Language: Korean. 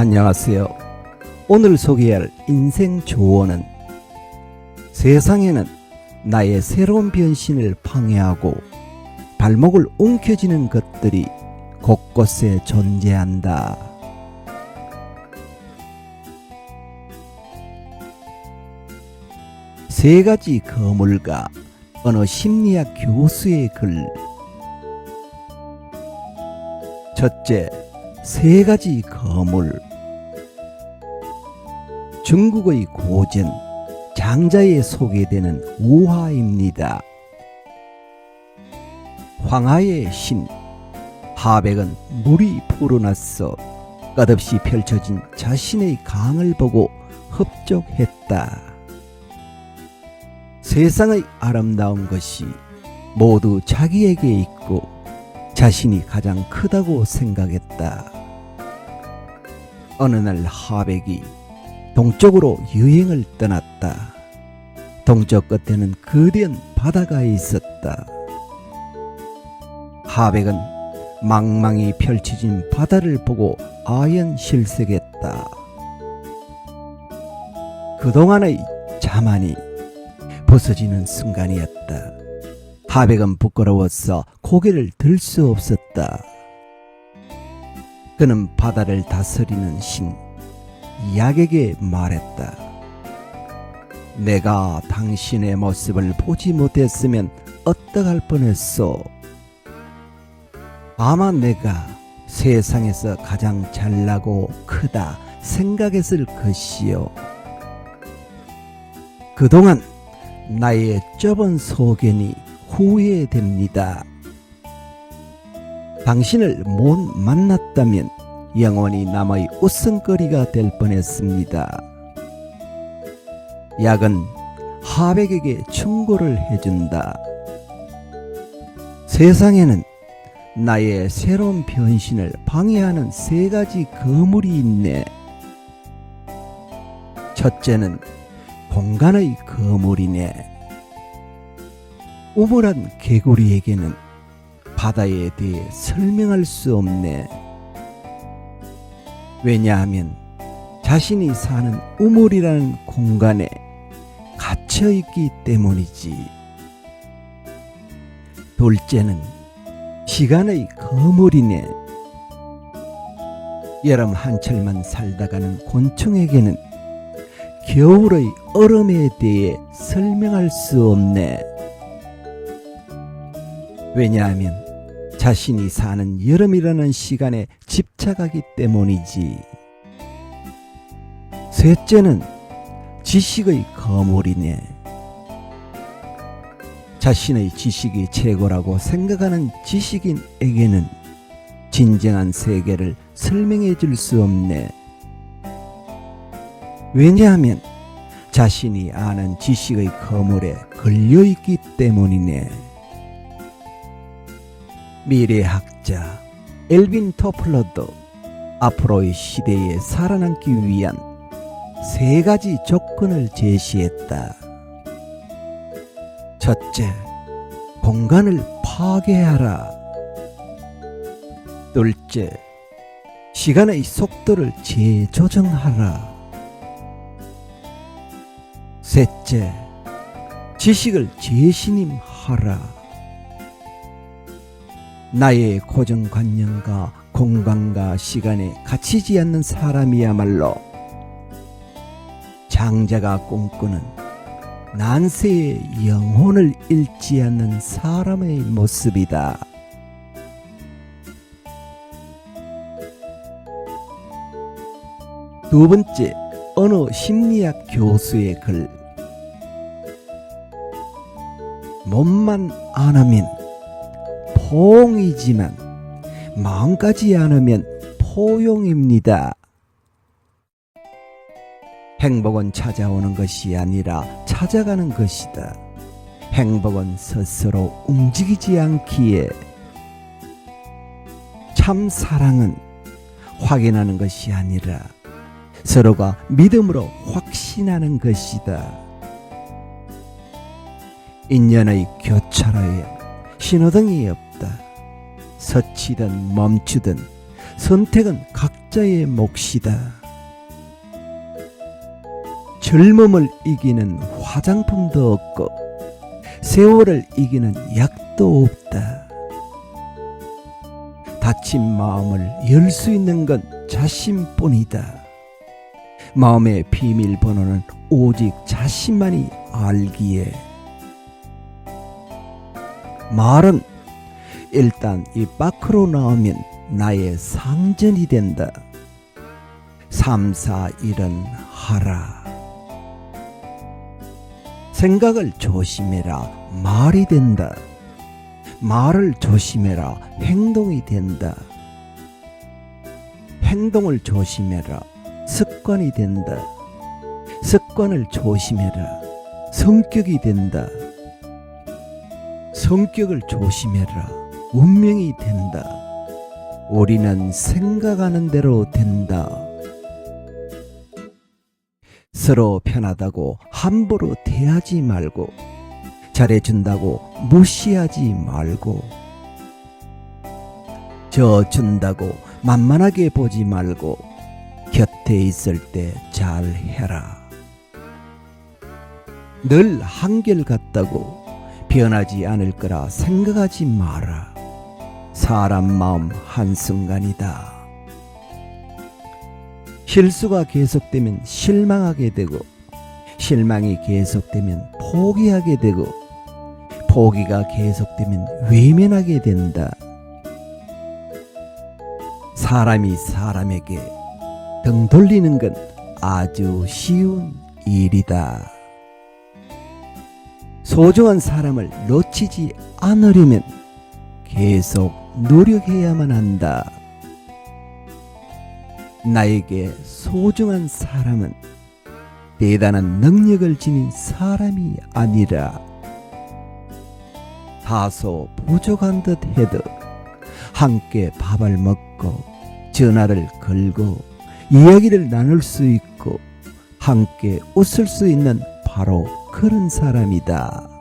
안녕하세요. 오늘 소개할 인생 조언은 세상에는 나의 새로운 변신을 방해하고 발목을 움켜쥐는 것들이 곳곳에 존재한다. 세 가지 거물과 어느 심리학 교수의 글. 첫째, 세 가지 거물. 중국의 고전 장자에 소개되는 우화입니다. 황하의 신 하백은 물이 불어났어 끝없이 펼쳐진 자신의 강을 보고 흡족했다. 세상의 아름다운 것이 모두 자기에게 있고 자신이 가장 크다고 생각했다. 어느 날 하백이 동쪽으로 여행을 떠났다. 동쪽 끝에는 거대한 바다가 있었다. 하백은 망망이 펼쳐진 바다를 보고 아연 실색했다. 그동안의 자만이 벗어지는 순간이었다. 하백은 부끄러워서 고개를 들 수 없었다. 그는 바다를 다스리는 신 약에게 말했다. 내가 당신의 모습을 보지 못했으면 어떡할 뻔했소. 아마 내가 세상에서 가장 잘나고 크다 생각했을 것이요. 그동안 나의 좁은 소견이 후회됩니다. 당신을 못 만났다면 영원히 남의 웃음거리가 될 뻔했습니다. 약은 하백에게 충고를 해준다. 세상에는 나의 새로운 변신을 방해하는 세 가지 거물이 있네. 첫째는 공간의 거물이네. 우물한 개구리에게는 바다에 대해 설명할 수 없네. 왜냐하면 자신이 사는 우물이라는 공간에 갇혀 있기 때문이지. 둘째는 시간의 거물이네. 여름 한철만 살다가는 곤충에게는 겨울의 얼음에 대해 설명할 수 없네. 왜냐하면 자신이 사는 여름이라는 시간에 집착하기 때문이지. 셋째는 지식의 거물이네. 자신의 지식이 최고라고 생각하는 지식인에게는 진정한 세계를 설명해 줄 수 없네. 왜냐하면 자신이 아는 지식의 거물에 걸려 있기 때문이네. 미래학자 엘빈 토플러도 앞으로의 시대에 살아남기 위한 세 가지 조건을 제시했다. 첫째, 공간을 파괴하라. 둘째, 시간의 속도를 재조정하라. 셋째, 지식을 재신임하라. 나의 고정관념과 공간과 시간에 갇히지 않는 사람이야말로 장자가 꿈꾸는 난세의 영혼을 잃지 않는 사람의 모습이다. 두 번째, 어느 심리학 교수의 글. 몸만 안 하면 포옹이지만 마음까지 안 하면 포용입니다. 행복은 찾아오는 것이 아니라 찾아가는 것이다. 행복은 스스로 움직이지 않기에 참 사랑은 확인하는 것이 아니라 서로가 믿음으로 확신하는 것이다. 인연의 교차로에 신호등이 없다. 서치든 멈추든 선택은 각자 남자의 몫이다. 젊음을 이기는 화장품도 없고 세월을 이기는 약도 없다. 다친 마음을 열 수 있는 건 자신뿐이다. 마음의 비밀번호는 오직 자신만이 알기에. 말은 일단 이 밖으로 나오면 나의 상전이 된다. 삼사 일은 하라. 생각을 조심해라. 말이 된다. 말을 조심해라. 행동이 된다. 행동을 조심해라. 습관이 된다. 습관을 조심해라. 성격이 된다. 성격을 조심해라. 운명이 된다. 우리는 생각하는 대로 된다. 서로 편하다고 함부로 대하지 말고 잘해준다고 무시하지 말고 저 준다고 만만하게 보지 말고 곁에 있을 때 잘해라. 늘 한결같다고 변하지 않을 거라 생각하지 마라. 사람 마음 한순간이다. 실수가 계속되면 실망하게 되고, 실망이 계속되면 포기하게 되고, 포기가 계속되면 외면하게 된다. 사람이 사람에게 등 돌리는 건 아주 쉬운 일이다. 소중한 사람을 놓치지 않으려면 계속 노력해야만 한다. 나에게 소중한 사람은 대단한 능력을 지닌 사람이 아니라 다소 부족한 듯 해도 함께 밥을 먹고 전화를 걸고 이야기를 나눌 수 있고 함께 웃을 수 있는 바로 그런 사람이다.